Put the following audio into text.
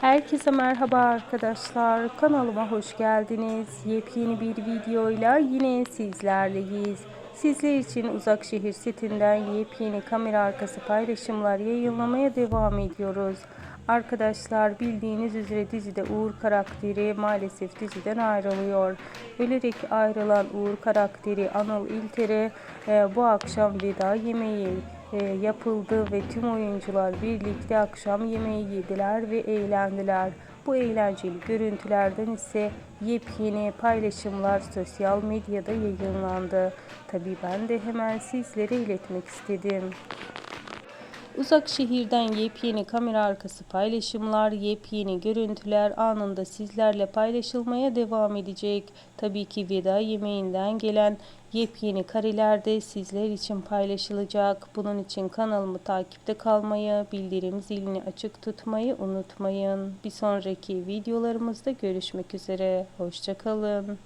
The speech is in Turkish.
Herkese merhaba arkadaşlar. Kanalıma hoş geldiniz. Yepyeni bir videoyla yine sizlerleyiz. Sizler için Uzak Şehir setinden yepyeni kamera arkası paylaşımlar yayınlamaya devam ediyoruz. Arkadaşlar bildiğiniz üzere dizide Uğur karakteri maalesef diziden ayrılıyor. Ölerek ayrılan Uğur karakteri Anıl İlter'e e, bu akşam veda yemeği yapıldı ve tüm oyuncular birlikte akşam yemeği yediler ve eğlendiler. Bu eğlenceli görüntülerden ise yepyeni paylaşımlar sosyal medyada yayınlandı. Tabii ben de hemen sizlere iletmek istedim. Uzak şehirden yepyeni kamera arkası paylaşımlar, yepyeni görüntüler anında sizlerle paylaşılmaya devam edecek. Tabii ki veda yemeğinden gelen yepyeni kareler de sizler için paylaşılacak. Bunun için kanalımı takipte kalmayı, bildirim zilini açık tutmayı unutmayın. Bir sonraki videolarımızda görüşmek üzere. Hoşçakalın.